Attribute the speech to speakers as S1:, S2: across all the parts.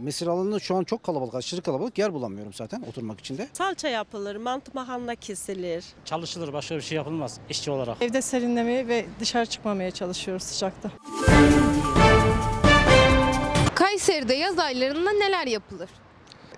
S1: Mesir alanında şu an çok kalabalık, aşırı kalabalık. Yer bulamıyorum zaten oturmak için de.
S2: Salça yapılır, mantı mahanla kesilir.
S3: Çalışılır başka bir şey yapılmaz işçi olarak.
S4: Evde serinlemeye ve dışarı çıkmamaya çalışıyoruz sıcakta.
S5: Kayseri'de yaz aylarında neler yapılır?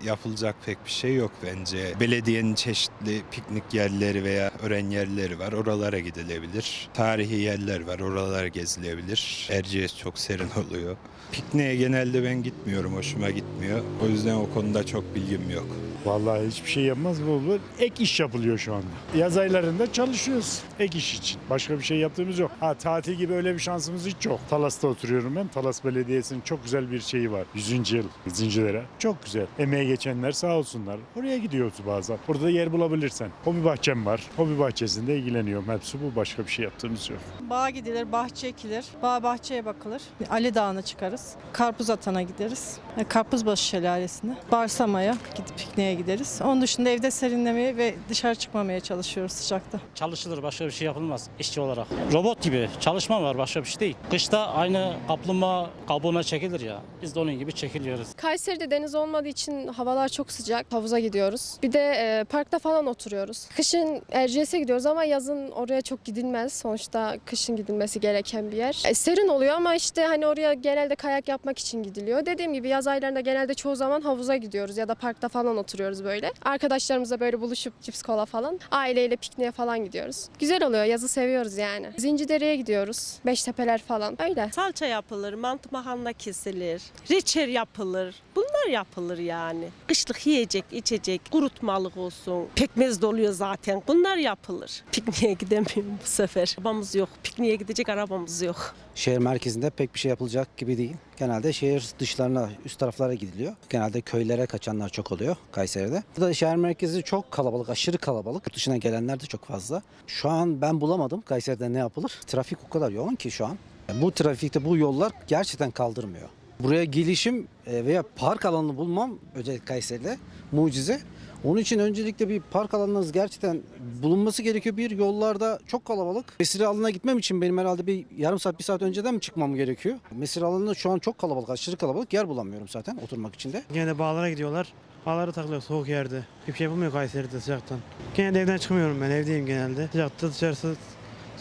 S6: Yapılacak pek bir şey yok bence. Belediyenin çeşitli piknik yerleri veya öğren yerleri var. Oralara gidilebilir. Tarihi yerler var. Oralara gezilebilir. Erciyes çok serin oluyor. Pikniğe genelde ben gitmiyorum. Hoşuma gitmiyor. O yüzden o konuda çok bilgim yok.
S7: Vallahi hiçbir şey yapmaz bu olur. Ek iş yapılıyor şu anda. Yaz aylarında çalışıyoruz ek iş için. Başka bir şey yaptığımız yok. Ha tatil gibi öyle bir şansımız hiç yok. Talas'ta oturuyorum ben. Talas Belediyesi'nin çok güzel bir şeyi var. 100. yıl Zincirlere. Çok güzel. Emeğe geçenler sağ olsunlar. Oraya gidiyoruz bazen. Burada da yer bulabilirsen. Hobi bahçem var. Hobi bahçesinde ilgileniyorum. Hepsi bu. Başka bir şey yaptığımız yok.
S4: Bağa gidilir, bahçe ekilir, bağ bahçeye bakılır. Ali Dağı'na çıkarız. Karpuz atana gideriz. E, Karpuzbaşı Şelalesi'ne. Barsama'ya gidip pikniğe gideriz. Onun dışında evde serinlemeye ve dışarı çıkmamaya çalışıyoruz sıcakta.
S3: Çalışılır başka bir şey yapılmaz işçi olarak. Robot gibi çalışma var başka bir şey değil. Kışta aynı kaplumbağa kabuğuna çekilir ya. Biz de onun gibi çekiliyoruz.
S8: Kayseri'de deniz olmadığı için havalar çok sıcak. Havuza gidiyoruz. Bir de e, parkta falan oturuyoruz. Kışın Erciyes'e gidiyoruz ama yazın oraya çok gidilmez. Sonuçta kışın gidilmesi gereken bir yer. E, serin oluyor ama işte hani oraya genelde kayak yapmak için gidiliyor. Dediğim gibi yaz aylarında genelde çoğu zaman havuza gidiyoruz ya da parkta falan oturuyoruz böyle. Arkadaşlarımızla böyle buluşup cips kola falan aileyle pikniğe falan gidiyoruz. Güzel oluyor. Yazı seviyoruz yani. Zincidere'ye gidiyoruz. Beştepeler falan. Öyle.
S2: Salça yapılır, mantı mahanla kesilir. Reçel yapılır. Bunlar yapılır yani. Kışlık yiyecek, içecek, kurutmalık olsun. Pekmez de oluyor zaten. Bunlar yapılır. Pikniğe gidemiyorum bu sefer. Arabamız yok. Pikniğe gidecek arabamız yok.
S1: Şehir merkezinde pek bir şey yapılacak gibi değil. Genelde şehir dışlarına, üst taraflara gidiliyor. Genelde köylere kaçanlar çok oluyor Kayseri'de. Burada şehir merkezi çok kalabalık, aşırı kalabalık. Yurt dışına gelenler de çok fazla. Şu an ben bulamadım Kayseri'de ne yapılır. Trafik o kadar yoğun ki şu an. Bu trafikte bu yollar gerçekten kaldırmıyor. Buraya gelişim e, veya park alanını bulmam özellikle Kayseri'de mucize. Onun için öncelikle bir park alanınız gerçekten bulunması gerekiyor. Bir yollarda çok kalabalık. Mesire alanına gitmem için benim herhalde bir yarım saat bir saat önceden mi çıkmam gerekiyor? Mesire alanında şu an çok kalabalık, aşırı kalabalık. Yer bulamıyorum zaten oturmak için de.
S9: De bağlara gidiyorlar. Bağlara takılıyor soğuk yerde. Hiçbir şey yapılmıyor Kayseri'de sıcaktan. Gene de evden çıkmıyorum ben evdeyim genelde. Sıcakta dışarısı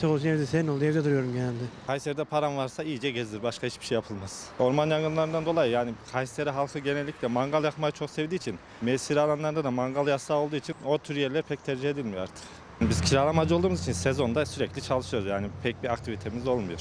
S9: olduğu için evde serin oldu evde duruyorum genelde.
S10: Kayseri'de param varsa iyice gezdir. Başka hiçbir şey yapılmaz. Orman yangınlarından dolayı yani Kayseri halkı genellikle mangal yakmayı çok sevdiği için mesire alanlarında da mangal yasağı olduğu için o tür yerler pek tercih edilmiyor artık. Biz kiralamacı olduğumuz için sezonda sürekli çalışıyoruz yani pek bir aktivitemiz olmuyor.